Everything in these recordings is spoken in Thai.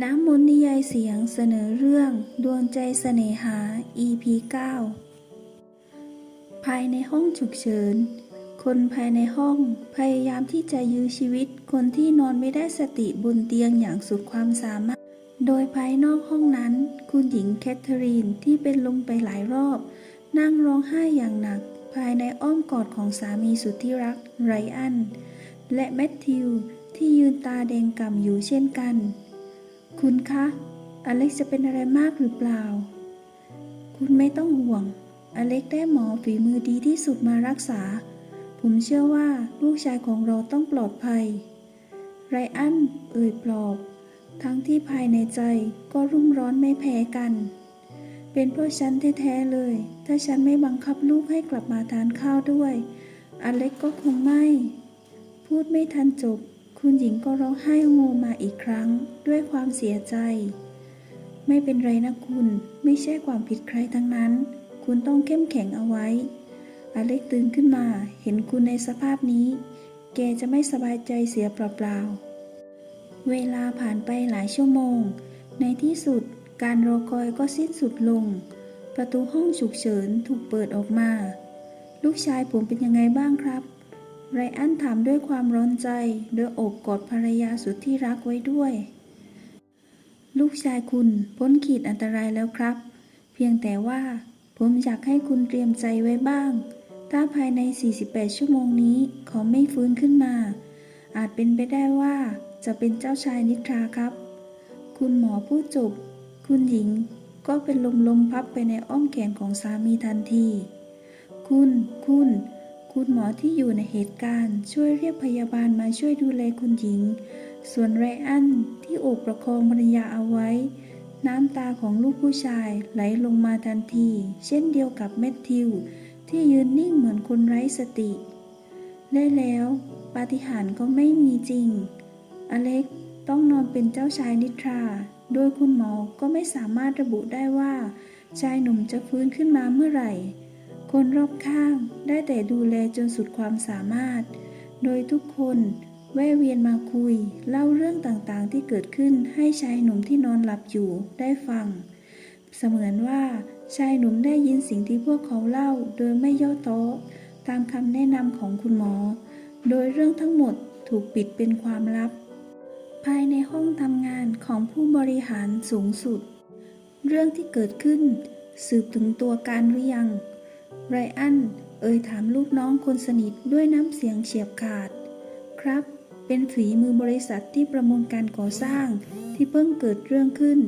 น้ำมนต์นิยายเสียงเสนอเรื่องดวงใจเสน่หา EP 9 ภายในห้องฉุกเฉิน คนภายในห้องพยายามที่จะยื้อชีวิตคนที่นอนไม่ได้สติบนเตียงอย่างสุดความสามารถ โดยภายนอกห้องนั้น คุณหญิงแคทเธอรีนที่เป็นลมไปหลายรอบ นั่งร้องไห้อย่างหนัก ภายในอ้อมกอดของสามีสุดที่รักไรอัน และแมทธิวที่ยืนตาแดงก่ำอยู่เช่นกัน คุณคะ อเล็กจะเป็นอะไรมากหรือเปล่า คุณไม่ต้องห่วง อเล็กได้หมอฝีมือดีที่สุดมารักษา ผมเชื่อว่าลูกชายของเราต้องปลอดภัย ไรอันเอ่ยปลอบ ทั้งที่ภายในใจก็รุ่มร้อนไม่แพ้กัน เป็นเพราะฉันแท้ๆเลย ถ้าฉันไม่บังคับลูกให้กลับมาทานข้าวด้วย อเล็กก็คงไม่ พูดไม่ทันจบ คุณหญิงก็ร้องไห้โงมาอีกครั้งด้วยความเสียใจ ไม่เป็นไรนะคุณไม่ใช่ความผิดใครทั้งนั้น คุณต้องเข้มแข็งเอาไว้ อเล็กตื่นขึ้นมา เห็นคุณในสภาพนี้ แกจะไม่สบายใจเสียเปล่าๆ เวลาผ่านไปหลายชั่วโมง ในที่สุดการรอคอยก็สิ้นสุดลง ประตูห้องฉุกเฉินถูกเปิดออกมา ลูกชายผมเป็นยังไงบ้างครับ ไรอันถามด้วยความร้อนใจ โดยโอบกอดภรรยาสุดที่รักไว้ด้วย ลูกชายคุณพ้นขีดอันตรายแล้วครับ เพียงแต่ว่าผมอยากให้คุณเตรียมใจไว้บ้าง ถ้าภายใน 48 ชั่วโมงนี้เขาไม่ฟื้นขึ้นมา อาจเป็นไปได้ว่าจะเป็นเจ้าชายนิทราครับ คุณหมอพูดจบ คุณหญิงก็เป็นลมลมพับไปในอ้อมแขนของสามีทันที คุณ คุณ คุณหมอที่อยู่ในเหตุการณ์ช่วยเรียกพยาบาลมาช่วยดูแลคุณหญิง ส่วนไรอันที่โอบประคองภรรยาเอาไว้ น้ำตาของลูกผู้ชายไหลลงมาทันที เช่นเดียวกับแมทธิว ที่ยืนนิ่งเหมือนคนไร้สติ ได้แล้ว ปาฏิหาริย์ก็ไม่มีจริง อเล็กต้องนอนเป็นเจ้าชายนิทรา โดยคุณหมอก็ไม่สามารถระบุได้ว่า ชายหนุ่มจะฟื้นขึ้นมาเมื่อไหร่ คนรอบข้างได้แต่ดูแลจนสุดความสามารถ โดยทุกคนแวะเวียนมาคุย เล่าเรื่องต่างๆที่เกิดขึ้นให้ชายหนุ่มที่นอนหลับอยู่ได้ฟัง เสมือนว่าชายหนุ่มได้ยินสิ่งที่พวกเขาเล่าโดยไม่ย่อโต๊ะตามคำแนะนำของคุณหมอ โดยเรื่องทั้งหมดถูกปิดเป็นความลับ ภายในห้องทำงานของผู้บริหารสูงสุด เรื่องที่เกิดขึ้น สืบถึงตัวการหรือยัง ไรอัน เอ่ยถามลูกน้องคนสนิทด้วยน้ำเสียงเฉียบขาด ครับ เป็นฝีมือบริษัทที่ประมูลการก่อสร้างที่เพิ่งเกิดเรื่องขึ้น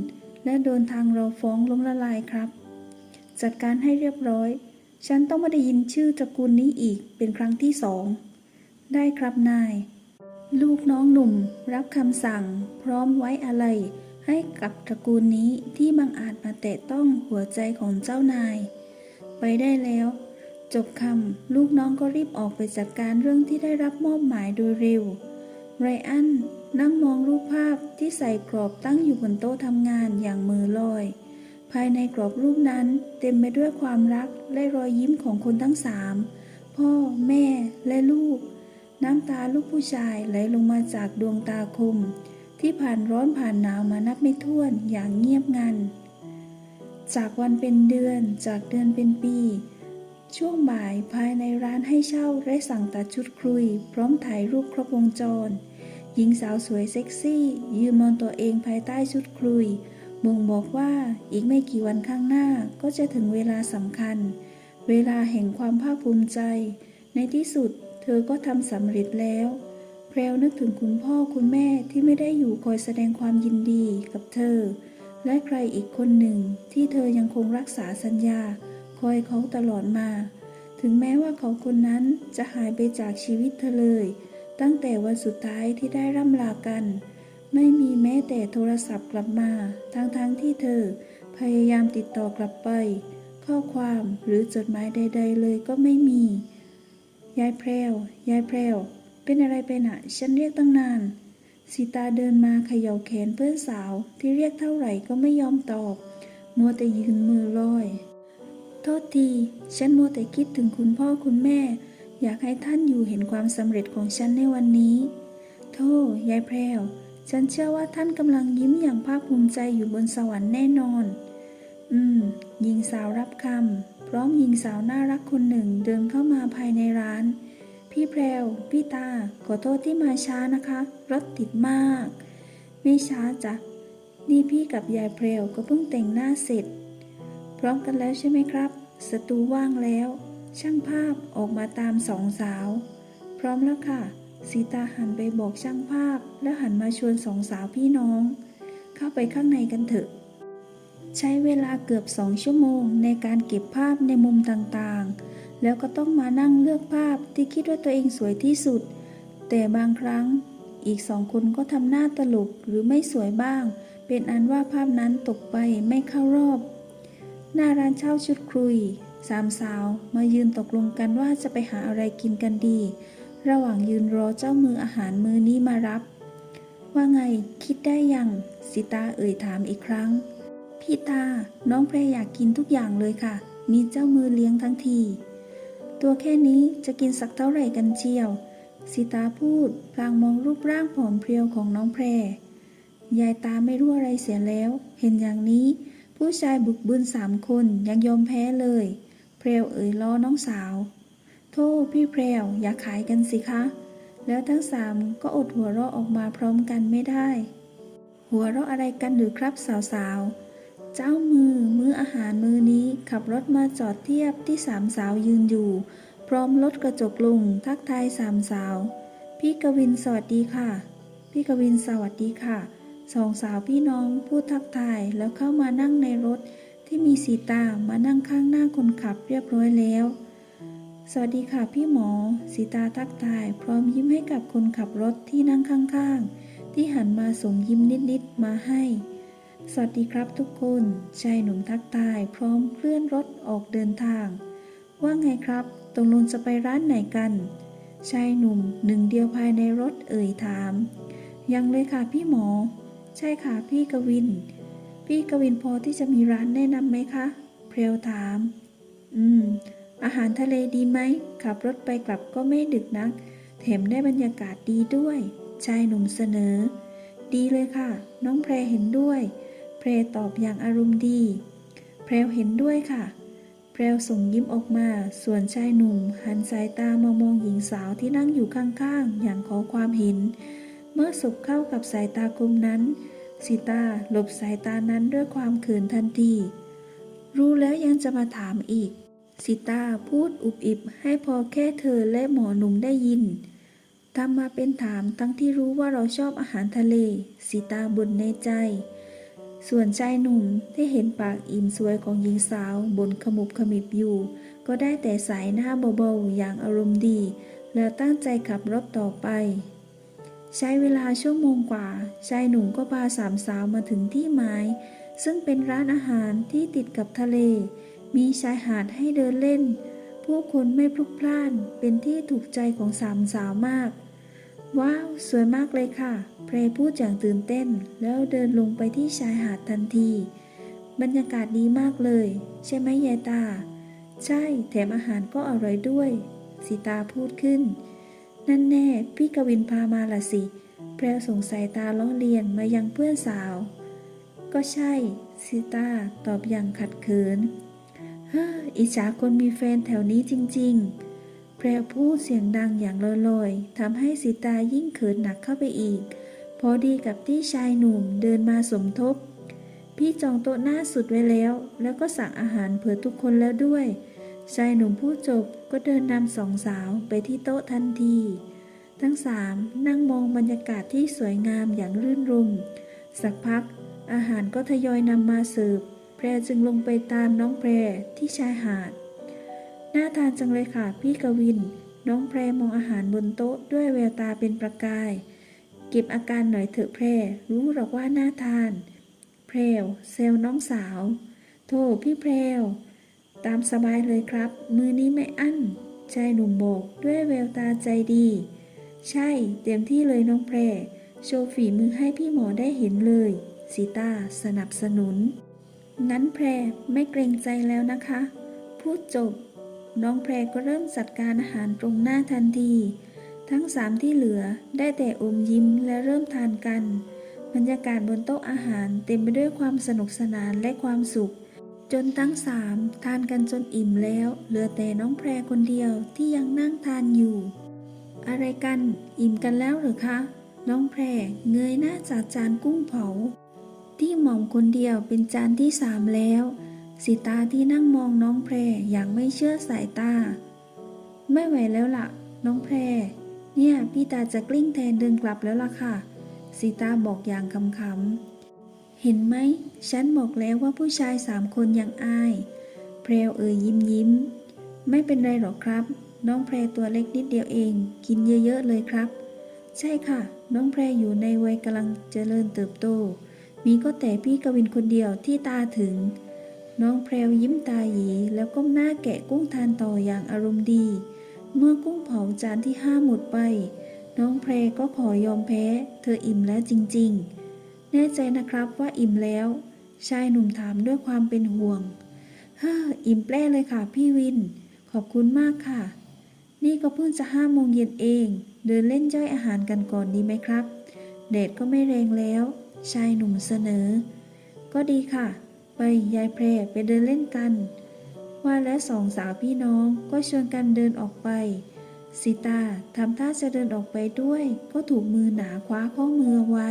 และโดนทางเราฟ้องล้มละลายครับ จัดการให้เรียบร้อย ฉันต้องไม่ได้ยินชื่อตระกูลนี้อีกเป็นครั้งที่สอง ได้ครับนาย ลูกน้องหนุ่มรับคำสั่ง พร้อมไว้อะไรให้กับตระกูลนี้ที่บังอาจมาแตะต้องหัวใจของเจ้านาย ไปได้แล้ว จบคำลูกน้องก็รีบออกไปจัดการเรื่องที่ได้รับมอบหมายโดยเร็ว ไรอันนั่งมองรูปภาพที่ใส่กรอบตั้งอยู่บนโต๊ะทำงานอย่างมือลอย ภายในกรอบรูปนั้นเต็มไปด้วยความรักและรอยยิ้มของคนทั้งสามพ่อแม่และลูก น้ำตาลูกผู้ชายไหลลงมาจากดวงตาคม ที่ผ่านร้อนผ่านหนาวมานับไม่ถ้วนอย่างเงียบงัน จากวันเป็นเดือน จากเดือนเป็นปี ช่วงบ่ายภายในร้านให้เช่าได้สั่งตัดชุดครุย พร้อมถ่ายรูปครบวงจร หญิงสาวสวยเซ็กซี่ ยืนมองตัวเองภายใต้ชุดครุยบ่งบอกว่าอีกไม่กี่วันข้างหน้าก็จะถึงเวลาสำคัญ เวลาแห่งความภาคภูมิใจ ในที่สุดเธอก็ทำสำเร็จแล้ว แพรวนึกถึงคุณพ่อคุณแม่ที่ไม่ได้อยู่คอยแสดงความยินดีกับเธอ และใครอีกคนหนึ่งที่เธอยังคงรักษาสัญญา คอยเขาตลอดมา ถึงแม้ว่าเขาคนนั้นจะหายไปจากชีวิตเธอเลย ตั้งแต่วันสุดท้ายที่ได้ร่ำลากัน ไม่มีแม้แต่โทรศัพท์กลับมาทั้งๆทที่เธอพยายามติดต่อกลับไป ข้อความหรือจดหมายใด ๆ เลยก็ไม่มี ยายแพรวยายแพรวเป็นอะไรไปน่ะฉันเรียกตั้งนาน สีตาเดินมาเขย่าแขนเพื่อนสาวที่เรียกเท่าไหร่ก็ไม่ยอมตอบ มัวแต่ยืนมือลอย โทษที ฉันมัวแต่คิดถึงคุณพ่อคุณแม่ อยากให้ท่านอยู่เห็นความสำเร็จของฉันในวันนี้โธ่ยายแพรวฉันเชื่อว่าท่านกำลังยิ้มอย่างภาคภูมิใจอยู่บนสวรรค์แน่นอน อืม หญิงสาวรับคำพร้อมหญิงสาวน่ารักคนหนึ่งเดินเข้ามาภายในร้าน พี่แพรวพี่ตา ขอโทษที่มาช้านะคะ รถติดมาก ไม่ช้าจ้ะ นี่พี่กับยายแพรวก็เพิ่งแต่งหน้าเสร็จ พร้อมกันแล้วใช่ไหมครับ สตูว่างแล้ว ช่างภาพออกมาตามสองสาว พร้อมแล้วค่ะ สีตาหันไปบอกช่างภาพ แล้วหันมาชวนสองสาวพี่น้อง เข้าไปข้างในกันเถอะ ใช้เวลาเกือบสองชั่วโมงในการเก็บภาพในมุมต่างๆ แล้วก็ต้องมานั่งเลือกภาพที่คิดว่าตัวเองสวยที่สุด แต่บางครั้งอีกสองคนก็ทำหน้าตลกหรือไม่สวยบ้าง เป็นอันว่าภาพนั้นตกไปไม่เข้ารอบ หน้าร้านเช่าชุดคุย สามสาวมายืนตกลงกันว่าจะไปหาอะไรกินกันดี ระหว่างยืนรอเจ้ามืออาหารมือนี้มารับ ว่าไงคิดได้ยัง สิตาเอ่ยถามอีกครั้ง พี่ตา น้องแพรอยากกินทุกอย่างเลยค่ะ มีเจ้ามือเลี้ยงทั้งที ตัวแค่นี้จะกินสักเท่าไหร่กันเชียว สิตาพูดพลางมองรูปร่างผอมเพรียวของน้องแพร ยายตาไม่รู้อะไรเสียแล้ว เห็นอย่างนี้ ผู้ชายบุกบึนสามคนยังยอมแพ้เลย เพรวเอ่ยล้อน้องสาว โทษพี่เพรวอย่าขายกันสิคะ แล้วทั้งสามก็อดหัวเราะออกมาพร้อมกันไม่ได้ หัวเราะอะไรกันหรือครับสาวๆ เจ้ามือมื้ออาหารมื้อนี้ขับรถมาจอดเทียบที่สามสาวยืนอยู่ พร้อมลดกระจกลง ทักทายสามสาว พี่กวินสวัสดีค่ะ พี่กวินสวัสดีค่ะ สองสาวพี่น้องพูดทักทายแล้วเข้ามานั่งในรถที่มีสีตามานั่งข้างหน้าคนขับเรียบร้อยแล้ว สวัสดีค่ะพี่หมอ สีตาทักทาย พร้อมยิ้มให้กับคนขับรถที่นั่งข้างๆ ที่หันมาส่งยิ้มนิดๆมาให้ สวัสดีครับทุกคนชายหนุ่มทักทายพร้อมเคลื่อนรถออกเดินทาง ว่าไงครับตรงลงจะไปร้านไหนกัน ชายหนุ่มหนึ่งเดียวภายในรถเอ่ยถาม ยังเลยค่ะพี่หมอ ใช่ค่ะพี่กวิน พี่กวินพอที่จะมีร้านแนะนำไหมคะ เพรียวถาม อืม อาหารทะเลดีไหม ขับรถไปกลับก็ไม่ดึกนัก แถมได้บรรยากาศดีด้วย ชายหนุ่มเสนอ ดีเลยค่ะ น้องแพรเห็นด้วย แพรตอบอย่างอารมณ์ดี แพรวเห็นด้วยค่ะ แพรวส่งยิ้มออกมา ส่วนชายหนุ่ม หันสายตามามองหญิงสาวที่นั่งอยู่ข้างๆ อย่างขอความเห็น เมื่อสบเข้ากับสายตาคมนั้นสิตาหลบสายตานั้นด้วยความเขินทันที รู้แล้วยังจะมาถามอีก สิตาพูดอุบอิบให้พอแค่เธอและหมอหนุ่มได้ยินทำมาเป็นถามทั้งที่รู้ว่าเราชอบอาหารทะเล สิตาบ่นในใจ ส่วนชายหนุ่มที่เห็นปากอิ่มสวยของหญิงสาวบนขมุบขมิบอยู่ ก็ได้แต่สายหน้าเบาๆอย่างอารมณ์ดี แล้วตั้งใจขับรถต่อไป ใช้เวลาชั่วโมงกว่า ชายหนุ่มก็พาสามสาวมาถึงที่หมาย ซึ่งเป็นร้านอาหารที่ติดกับทะเล มีชายหาดให้เดินเล่น ผู้คนไม่พลุกพล่านเป็นที่ถูกใจของสามสาวมาก ว้าว สวยมากเลยค่ะ เพรพูดอย่างตื่นเต้น แล้วเดินลงไปที่ชายหาดทันที บรรยากาศดีมากเลย ใช่ไหมยายตา ใช่ แถมอาหารก็อร่อยด้วย สีตาพูดขึ้น นั่นแน่ พี่กวินพามาละสิ แพรส่งสายตาล้อเลียนมายังเพื่อนสาว ก็ใช่สิตาตอบอย่างขัดเขินเฮ้ออิจฉาคนมีแฟนแถวนี้จริง ๆแพรพูดเสียงดังอย่างลอยๆทำให้สิตายิ่งเขินหนักเข้าไปอีก พอดีกับที่ชายหนุ่มเดินมาสมทบ พี่จองโต๊ะหน้าสุดไว้แล้ว แล้วก็สั่งอาหารเผื่อทุกคนแล้วด้วย ชายหนุ่มผู้จบก็เดินนำสองสาวไปที่โต๊ะทันที ทั้งสามนั่งมองบรรยากาศที่สวยงามอย่างรื่นรมสักพัก อาหารก็ทยอยนำมาเสิร์ฟแพรจึงลงไปตามน้องแพรที่ชายหาด น่าทานจังเลยค่ะพี่กวิน น้องแพรมองอาหารบนโต๊ะด้วยแววตาเป็นประกาย เก็บอาการหน่อยเถอะแพรรู้หรอกว่าน่าทาน แพรวเซลน้องสาว โทษพี่แพรวตามสบายเลยครับ มือนี้ไม่อั้นชายหนุ่มบอกด้วยแววตาใจดี ใช่ เต็มที่เลยน้องแพร โชว์ฝีมือให้พี่หมอได้เห็นเลยสีตาสนับสนุน งั้นแพรไม่เกรงใจแล้วนะคะ พูดจบ น้องแพรก็เริ่มจัดการอาหารตรงหน้าทันที ทั้งสามที่เหลือได้แต่อมยิ้มและเริ่มทานกัน บรรยากาศบนโต๊ะอาหารเต็มไปด้วยความสนุกสนานและความสุข จนทั้งสามทานกันจนอิ่มแล้ว เหลือแต่น้องแพรคนเดียวที่ยังนั่งทานอยู่ อะไรกันอิ่มกันแล้วหรือคะ น้องแพรเงยหน้าจากจานกุ้งเผา ที่หม่อมคนเดียวเป็นจานที่สามแล้วสีตาที่นั่งมองน้องแพรอย่างไม่เชื่อสายตา ไม่ไหวแล้วล่ะ น้องแพร เนี่ยพี่ตาจะกลิ้งแทนเดินกลับแล้วล่ะค่ะสีตาบอกอย่างคำๆเห็นไหม ฉันบอกแล้วว่าผู้ชายสามคนยังอาย แพรวเอ่ยยิ้มยิ้ม ไม่เป็นไรหรอกครับ น้องแพรตัวเล็กนิดเดียวเอง กินเยอะๆเลยครับ ใช่ค่ะ น้องแพรอยู่ในวัยกำลังเจริญเติบโต มีก็แต่พี่กวินคนเดียวที่ตาถึง น้องแพรวยิ้มตาหยีแล้วก้มหน้าแกะกุ้งทานต่ออย่างอารมณ์ดี เมื่อกุ้งเผาจานที่ห้าหมดไป น้องแพรก็ขอยอมแพ้ เธออิ่มแล้วจริง ๆ แน่ใจนะครับว่าอิ่มแล้ว ชายหนุ่มถามด้วยความเป็นห่วง เฮ้อ อิ่มแปร่เลยค่ะพี่วิน ขอบคุณมากค่ะ นี่ก็เพิ่งจะห้าโมงเย็นเอง เดินเล่นย่อยอาหารกันก่อนดีไหมครับแดดก็ไม่แรงแล้ว ชายหนุ่มเสนอ ก็ดีค่ะ ไปยายแพรไปเดินเล่นกัน ว่าและสองสาวพี่น้องก็ชวนกันเดินออกไปสิตาทำท่าจะเดินออกไปด้วย ก็ถูกมือหนาคว้าข้อมือไว้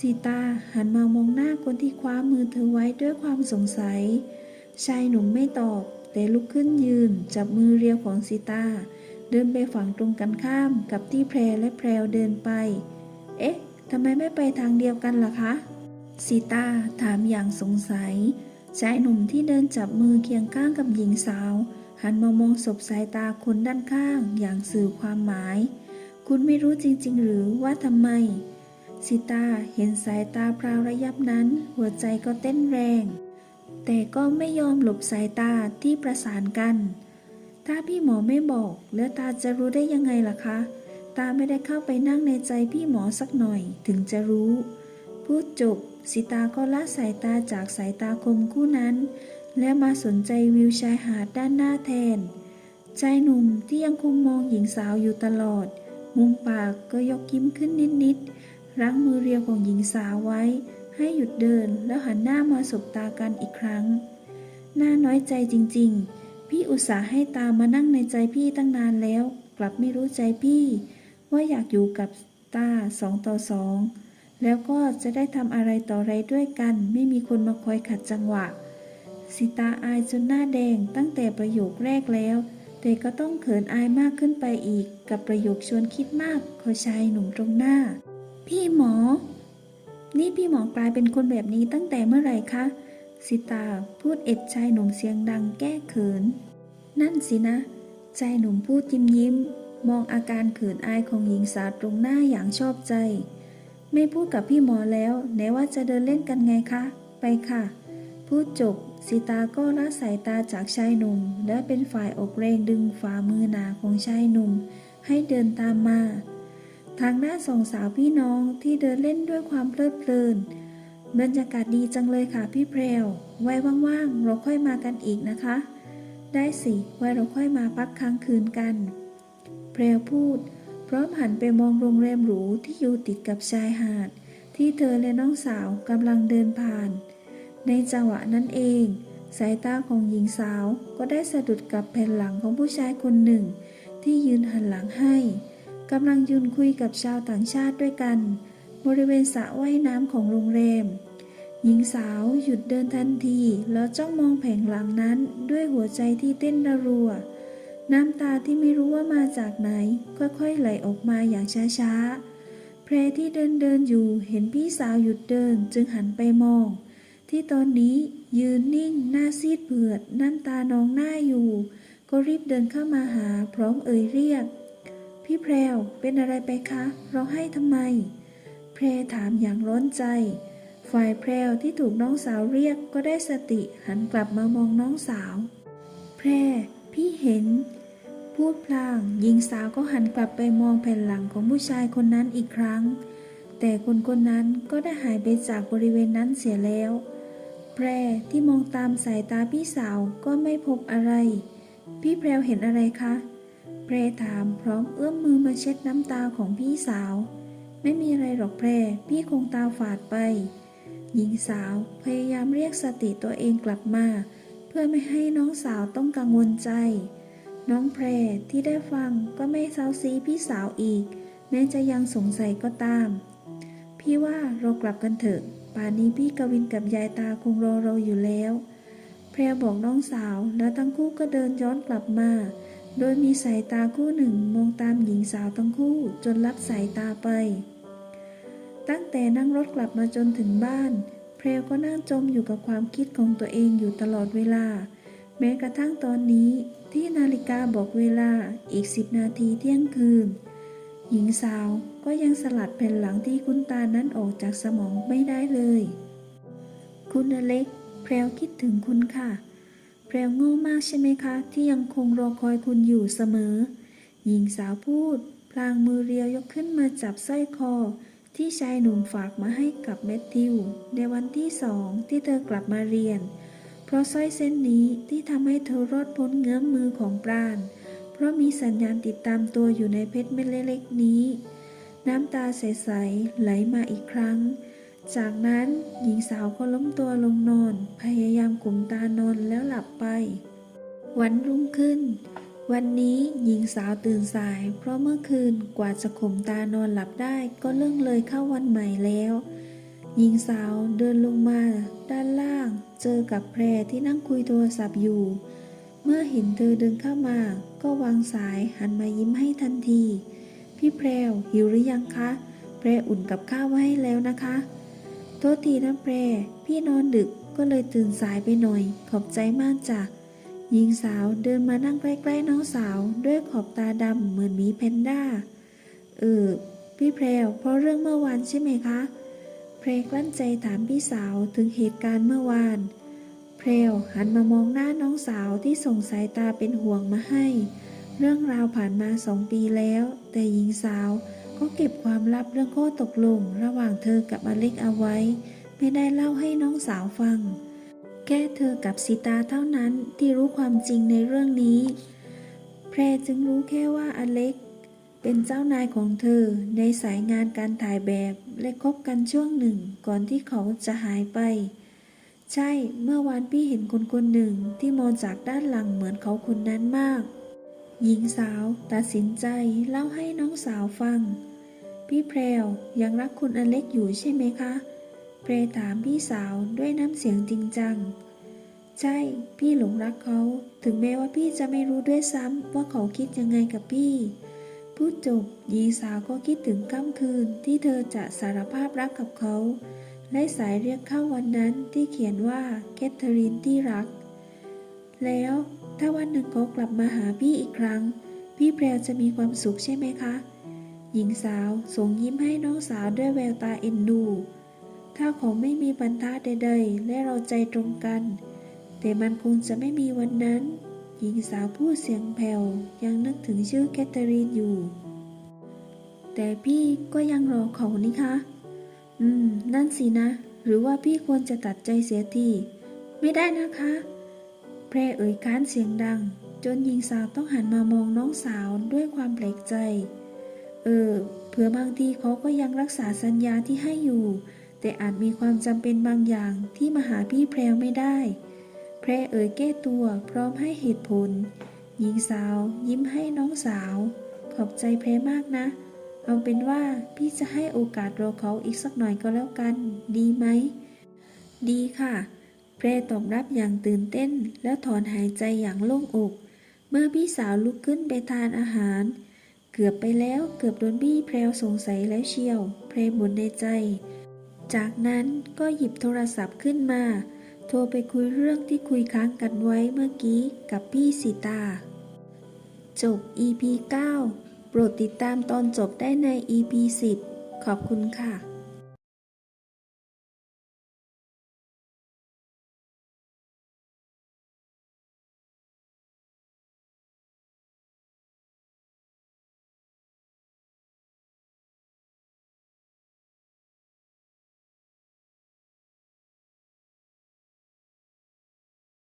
สีตาหันมามองหน้าคนที่คว้ามือเธอไว้ด้วยความสงสัย ชายหนุ่มไม่ตอบ แต่ลุกขึ้นยืน จับมือเรียวของสีตาเดินไปฝั่งตรงกันข้ามกับที่แพรและแพรวเดินไป เอ๊ะทำไมไม่ไปทางเดียวกันล่ะคะสีตาถามอย่างสงสัย ชายหนุ่มที่เดินจับมือเคียงข้างกับหญิงสาว หันมามองศพสายตาคนด้านข้างอย่างสื่อความหมาย คุณไม่รู้จริง ๆ หรือว่าทำไม สิตาเห็นสายตาพราวระยับนั้น หัวใจก็เต้นแรง แต่ก็ไม่ยอมหลบสายตาที่ประสานกัน ถ้าพี่หมอไม่บอก แล้วตาจะรู้ได้ยังไงล่ะคะ ตาไม่ได้เข้าไปนั่งในใจพี่หมอสักหน่อยถึงจะรู้ พูดจบ สิตาก็ละสายตาจากสายตาคมคู่นั้น และมาสนใจวิวชายหาดด้านหน้าแทน ชายหนุ่มที่ยังคงมองหญิงสาวอยู่ตลอด มุมปากก็ยกยิ้มขึ้นนิดๆรั้งมือเรียวของหญิงสาวไว้ ให้หยุดเดินแล้วหันหน้ามาสบตากันอีกครั้ง น่าน้อยใจจริงๆ พี่อุตส่าห์ให้ตามมานั่งในใจพี่ตั้งนานแล้ว กลับไม่รู้ใจพี่ ว่าอยากอยู่กับตาสองต่อสอง แล้วก็จะได้ทำอะไรต่ออะไรด้วยกัน ไม่มีคนมาคอยขัดจังหวะ สิตาอายจนหน้าแดงตั้งแต่ประโยคแรกแล้ว แต่ก็ต้องเขินอายมากขึ้นไปอีก กับประโยคชวนคิดมากขอชายหนุ่มตรงหน้า พี่หมอ นี่พี่หมอกลายเป็นคนแบบนี้ตั้งแต่เมื่อไหร่คะสิตาพูดเอ็ดชายหนุ่มเสียงดังแก้เขิน นั่นสินะ ชายหนุ่มพูดยิ้มยิ้ม มองอาการเขินอายของหญิงสาวตรงหน้าอย่างชอบใจ ไม่พูดกับพี่หมอแล้วไหนว่าจะเดินเล่นกันไงคะ ไปค่ะ พูดจบสีตาก็ละสายตาจากชายหนุ่ม และเป็นฝ่ายอกแรงดึงฝ่ามือหนาของชายหนุ่ม ให้เดินตามมา ทางด้านสองสาวพี่น้องที่เดินเล่นด้วยความเพลิดเพลินบรรยากาศดีจังเลยค่ะพี่แพรว ไว้ว่างๆเราค่อยมากันอีกนะคะ ได้สิ ไว้เราค่อยมาพักค้างคืนกัน แพรวพูด พร้อมหันไปมองโรงแรมหรูที่อยู่ติดกับชายหาด ที่เธอและน้องสาวกำลังเดินผ่าน ในจังหวะนั้นเอง สายตาของหญิงสาวก็ได้สะดุดกับแผ่นหลังของผู้ชายคนหนึ่ง ที่ยืนหันหลังให้กำลังยืนคุยกับชาวต่างชาติด้วยกัน บริเวณสระว่ายน้ำของโรงแรม หญิงสาวหยุดเดินทันทีแล้วจ้องมองแผงหลังนั้นด้วยหัวใจที่เต้นระรัว น้ำตาที่ไม่รู้ว่ามาจากไหน ค่อยๆไหลออกมาอย่างช้าๆ แพรที่เดินเดินอยู่เห็นพี่สาวหยุดเดินจึงหันไปมอง ที่ตอนนี้ยืนนิ่ง หน้าซีดเผือด น้ำตานองหน้าอยู่ ก็รีบเดินเข้ามาหาพร้อมเอ่ยเรียก พี่แพรวเป็นอะไรไปคะร้องไห้ทำไม แพรถามอย่างร้อนใจ ฝ่ายแพรวที่ถูกน้องสาวเรียกก็ได้สติหันกลับมามองน้องสาว แพร พี่เห็น พูดพลางหญิงสาวก็หันกลับไปมองแผ่นหลังของผู้ชายคนนั้นอีกครั้ง แต่คนคนนั้นก็ได้หายไปจากบริเวณนั้นเสียแล้ว แพรที่มองตามสายตาพี่สาวก็ไม่พบอะไร พี่แพรวเห็นอะไรคะ แพรถามพร้อมเอื้อมมือมาเช็ดน้ำตาของพี่สาว ไม่มีอะไรหรอกแพร พี่คงตาฝาดไป หญิงสาวพยายามเรียกสติตัวเองกลับมา พื่อไม่ให้น้องสาวต้องกังวลใจ น้องแพรที่ได้ฟังก็ไม่เซาซีพี่สาวอีก แม้จะยังสงสัยก็ตาม พี่ว่าเรากลับกันเถอะ ป่านนี้พี่กวินกับยายตาคงรอเราอยู่แล้ว แพรบอกน้องสาวแล้วทั้งคู่ก็เดินย้อนกลับมา โดยมีสายตาคู่หนึ่งมองตามหญิงสาวทั้งคู่จนรับสายตาไป ตั้งแต่นั่งรถกลับมาจนถึงบ้าน แพรวก็นั่งจมอยู่กับความคิดของตัวเองอยู่ตลอดเวลา แม้กระทั่งตอนนี้ที่นาฬิกาบอกเวลาอีกสิบนาทีเที่ยงคืน หญิงสาวก็ยังสลัดแผ่นหลังที่คุณตานั้นออกจากสมองไม่ได้เลย คุณอเล็กแพรวคิดถึงคุณค่ะ แพรวโง่มากใช่ไหมคะ ที่ยังคงรอคอยคุณอยู่เสมอ หญิงสาวพูด พลางมือเรียวยกขึ้นมาจับสร้อยคอ ที่ชายหนุ่มฝากมาให้กับแมทธิว ในวันที่สองที่เธอกลับมาเรียน เพราะสร้อยเส้นนี้ที่ทำให้เธอรอดพ้นเงื้อมมือของปราณเพราะมีสัญญาณติดตามตัวอยู่ในเพชรเม็ดเล็กๆนี้ น้ำตาใสๆไหลมาอีกครั้ง จากนั้นหญิงสาวก็ล้มตัวลงนอน พยายามกลุ่มตานอนแล้วหลับไป วันรุ่งขึ้น วันนี้หญิงสาวตื่นสาย เพราะเมื่อคืนกว่าจะข่มตานอนหลับได้ก็เรื่องเลยเข้าวันใหม่แล้ว หญิงสาวเดินลงมาด้านล่าง เจอกับแพรที่นั่งคุยโทรศัพท์อยู่ เมื่อเห็นเธอเดินเข้ามา ก็วางสายหันมายิ้มให้ทันที พี่แพรวหิวหรือยังคะ แพรอุ่นกับข้าวไว้ให้แล้วนะคะ โทษทีนะแพร พี่นอนดึกก็เลยตื่นสายไปหน่อย ขอบใจมากจ้ะ หญิงสาวเดินมานั่งใกล้ๆน้องสาวด้วยขอบตาดำเหมือนหมีแพนด้า เออ พี่แพรวเพราะเรื่องเมื่อวานใช่ไหมคะ แพรกลั้นใจถามพี่สาวถึงเหตุการณ์เมื่อวาน แพรวหันมามองหน้าน้องสาวที่ส่งสายตาเป็นห่วงมาให้ เรื่องราวผ่านมาสองปีแล้ว แต่หญิงสาวก็เก็บความลับเรื่องข้อตกลง ระหว่างเธอกับอเล็กเอาไว้ ไม่ได้เล่าให้น้องสาวฟัง แค่เธอกับสิตาเท่านั้นที่รู้ความจริงในเรื่องนี้ แพรจึงรู้แค่ว่าอเล็ก เป็นเจ้านายของเธอในสายงานการถ่ายแบบและคบกันช่วงหนึ่งก่อนที่เขาจะหายไป ใช่เมื่อวานพี่เห็นคนคนหนึ่งที่มองจากด้านหลังเหมือนเขาคนนั้นมาก หญิงสาวตัดสินใจเล่าให้น้องสาวฟัง พี่แพรวยังรักคุณอเล็กอยู่ใช่ไหมคะ แพรถามพี่สาวด้วยน้ำเสียงจริงจัง ใช่ พี่หลงรักเขา ถึงแม้ว่าพี่จะไม่รู้ด้วยซ้ำว่าเขาคิดยังไงกับพี่ พูดจบหญิงสาวก็คิดถึงค่ำคืนที่เธอจะสารภาพรักกับเขา และสายเรียกเข้าวันนั้นที่เขียนว่าแคทเธอรีนที่รัก แล้วถ้าวันหนึ่งเขากลับมาหาพี่อีกครั้ง พี่แพรวจะมีความสุขใช่ไหมคะ หญิงสาวส่งยิ้มให้น้องสาวด้วยแววตาเอ็นดู ถ้าเขาไม่มีปัญหาใดๆ และเราใจตรงกัน แต่มันคงจะไม่มีวันนั้น หญิงสาวพูดเสียงแผ่วยังนึกถึงชื่อแคทเธอรีนอยู่ แต่พี่ก็ยังรอเขานี่คะ อืม นั่นสินะ หรือว่าพี่ควรจะตัดใจเสียทีไม่ได้นะคะ แพรเอ่ยค้านเสียงดัง จนหญิงสาวต้องหันมามองน้องสาวด้วยความแปลกใจ เออ เผื่อบางทีเขาก็ยังรักษาสัญญาที่ให้อยู่ แต่อาจมีความจำเป็นบางอย่างที่มาหาพี่แพรวไม่ได้ แพรเอ่ยแก้ตัวพร้อมให้เหตุผล หญิงสาวยิ้มให้น้องสาว ขอบใจแพรมากนะ เอาเป็นว่าพี่จะให้โอกาสรอเขาอีกสักหน่อยก็แล้วกัน ดีไหม ดีค่ะ แพรตอบรับอย่างตื่นเต้น แล้วถอนหายใจอย่างโล่งอก เมื่อพี่สาวลุกขึ้นไปทานอาหารเกือบไปแล้วเกือบโดนพี่แพรวสงสัยแล้วเชียว แพรบ่นในใจ จากนั้นก็หยิบโทรศัพท์ขึ้นมา โทรไปคุยเรื่องที่คุยค้างกันไว้เมื่อกี้กับพี่สีตา จบ EP 9 โปรดติดตามตอนจบได้ใน EP 10 ขอบคุณค่ะ